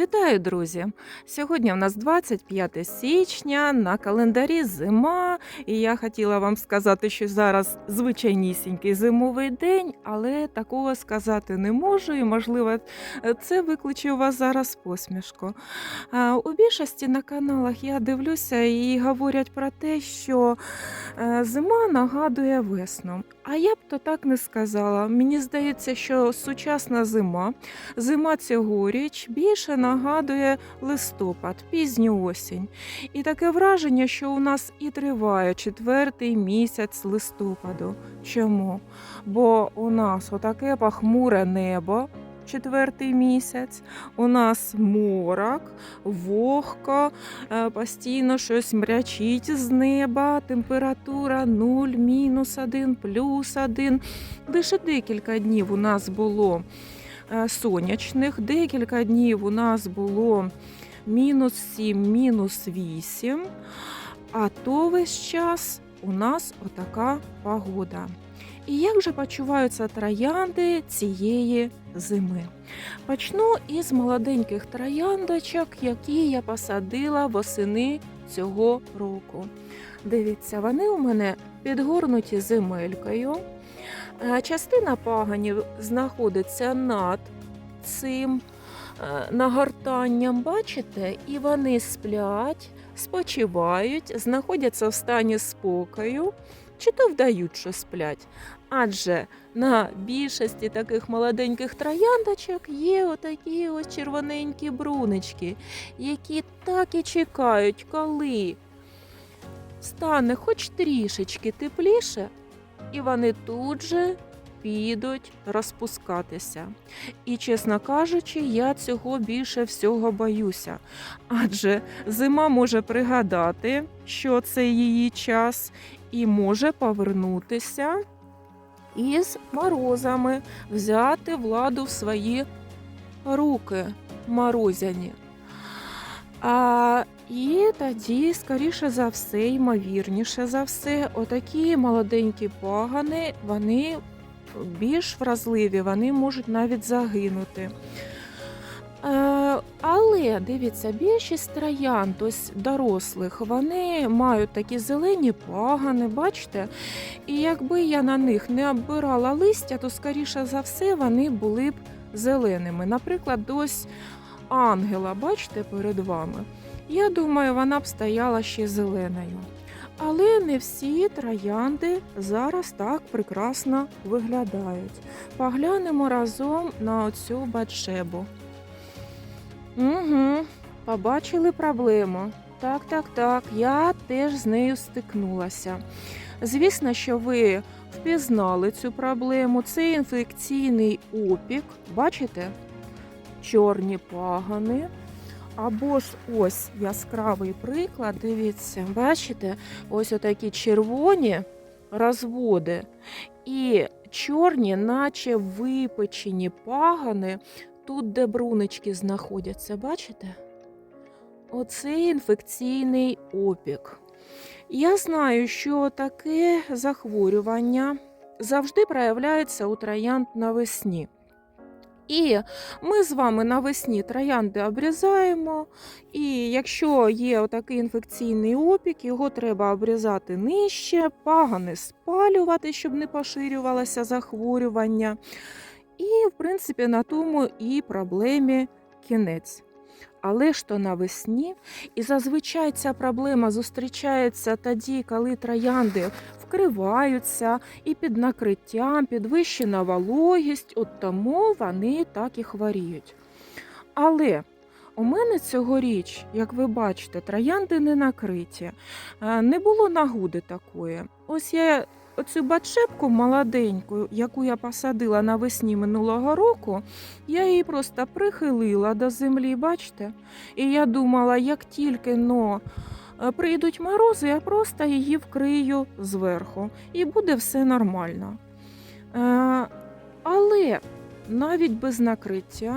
Вітаю, друзі! Сьогодні у нас 25 січня, на календарі зима, і я хотіла вам сказати, що зараз звичайнісінький зимовий день, але такого сказати не можу, і, можливо, це викличе у вас зараз посмішку. У більшості на каналах я дивлюся і говорять про те, що е, зима нагадує весну. А я б то так не сказала. Мені здається, що сучасна зима Зима цьогоріч більше нагадує листопад, пізню осінь. І таке враження, що у нас і триває четвертий місяць листопаду. Чому? Бо у нас отаке похмуре небо. Четвертий місяць, у нас морок, вогко, е, постійно щось мрячить з неба, температура 0, мінус 1, плюс 1. Лише декілька днів у нас було сонячних. Декілька днів у нас було мінус 7, мінус 8, а то весь час у нас отака погода. І як же почуваються троянди цієї зими? Почну із молоденьких трояндочок, які я посадила восени цього року. Дивіться, вони у мене підгорнуті земелькою. Е, Частина паганів знаходиться над цим е, нагортанням, бачите, і вони сплять, спочивають, знаходяться в стані спокою, чи то вдають, що сплять. Адже на більшості таких молоденьких трояндочок є отакі ось червоненькі брунечки, які так і чекають, коли стане хоч трішечки тепліше, і вони тут же підуть розпускатися. І, чесно кажучи, я цього більше всього боюся. Адже зима може пригадати, що це її час, і може повернутися із морозами, взяти владу в свої руки морозяні. А, і тоді, скоріше за все, ймовірніше за все, отакі молоденькі пагани, вони більш вразливі, вони можуть навіть загинути. Але дивіться, більшість троянд, ось дорослих, вони мають такі зелені пагани, бачите? І якби я на них не оббирала листя, то скоріше за все вони були б зеленими. Наприклад, ось ангела, бачите, перед вами. Я думаю, вона б стояла ще зеленою. Але не всі троянди зараз так прекрасно виглядають. Поглянемо разом на оцю батшебу. Угу, побачили проблему. Так, так, так, я теж з нею стикнулася. Звісно, що ви впізнали цю проблему. Це інфекційний опік. Бачите? Чорні пагани. Або ж ось яскравий приклад, дивіться, бачите, ось отакі червоні розводи і чорні, наче випечені пагани, тут, де брунички знаходяться, бачите? Оце інфекційний опік. Я знаю, що таке захворювання завжди проявляється у троянд навесні. І ми з вами навесні троянди обрізаємо. І якщо є отакий інфекційний опік, його треба обрізати нижче, пагани спалювати, щоб не поширювалося захворювання. І, в принципі, на тому і проблемі кінець. Але ж то навесні, і зазвичай ця проблема зустрічається тоді, коли троянди вкриваються і під накриттям, підвищена вологість, от тому вони так і хворіють. Але у мене цьогоріч, як ви бачите, троянди не накриті, Е, не було нагоди такої. Ось я оцю батшепку молоденьку, яку я посадила навесні минулого року, я її просто прихилила до землі, бачите? І я думала, як тільки но е, прийдуть морози, я просто її вкрию зверху, і буде все нормально. Е, але навіть без накриття,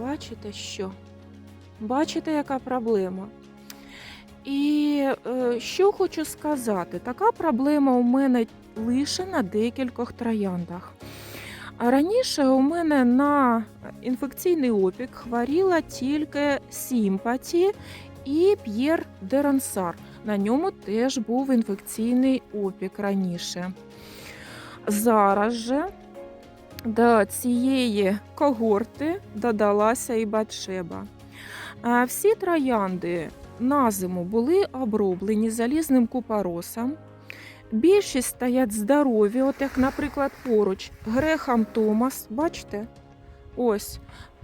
бачите що? Бачите, яка проблема? І е, що хочу сказати, така проблема у мене лише на декількох трояндах. Раніше у мене на інфекційний опік хворіла тільки Сімпаті і П'єр Дерансар. На ньому теж був інфекційний опік раніше. Зараз же до цієї когорти додалася і Батшеба. Всі троянди на зиму були оброблені залізним купоросом. Більшість стоять здорові, от як, наприклад, поруч Грехам Томас, бачите? Ось.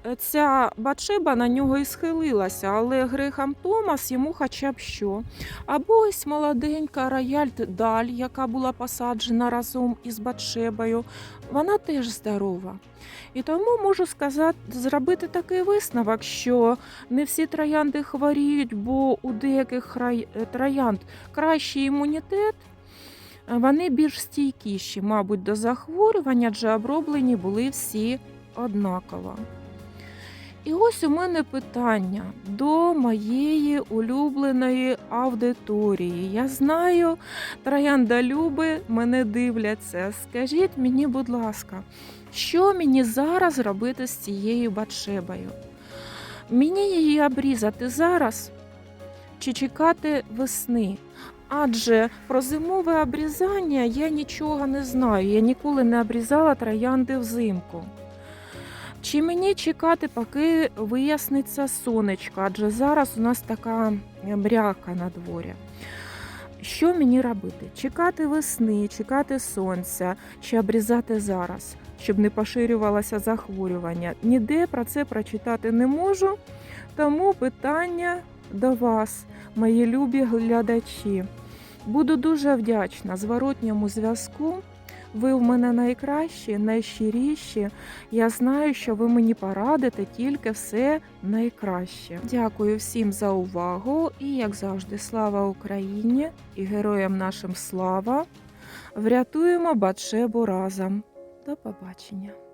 е, Ця Батшеба на нього і схилилася, але Грехам Томас йому хоча б що. Або ось молоденька Рояль Даль, яка була посаджена разом із Батшебою, вона теж здорова. І тому можу сказати, зробити такий висновок, що не всі троянди хворіють, бо у деяких е, троянд кращий імунітет, вони більш стійкіші, мабуть, до захворювання, адже оброблені були всі однаково. І ось у мене питання до моєї улюбленої аудиторії. Я знаю, трояндолюби мене дивляться. Скажіть мені, будь ласка, що мені зараз робити з цією батшебою? Мені її обрізати зараз чи чекати весни? Адже про зимове обрізання я нічого не знаю. Я ніколи не обрізала троянди взимку. Чи мені чекати, поки виясниться сонечко, адже зараз у нас така мряка на дворі. Що мені робити? Чекати весни, чекати сонця, чи обрізати зараз, щоб не поширювалося захворювання. Ніде про це прочитати не можу, тому питання до вас, мої любі глядачі. Буду дуже вдячна зворотньому зв'язку. Ви в мене найкращі, найщиріші. Я знаю, що ви мені порадите тільки все найкраще. Дякую всім за увагу і, як завжди, слава Україні і героям нашим слава. Врятуємо Батшебу разом. До побачення.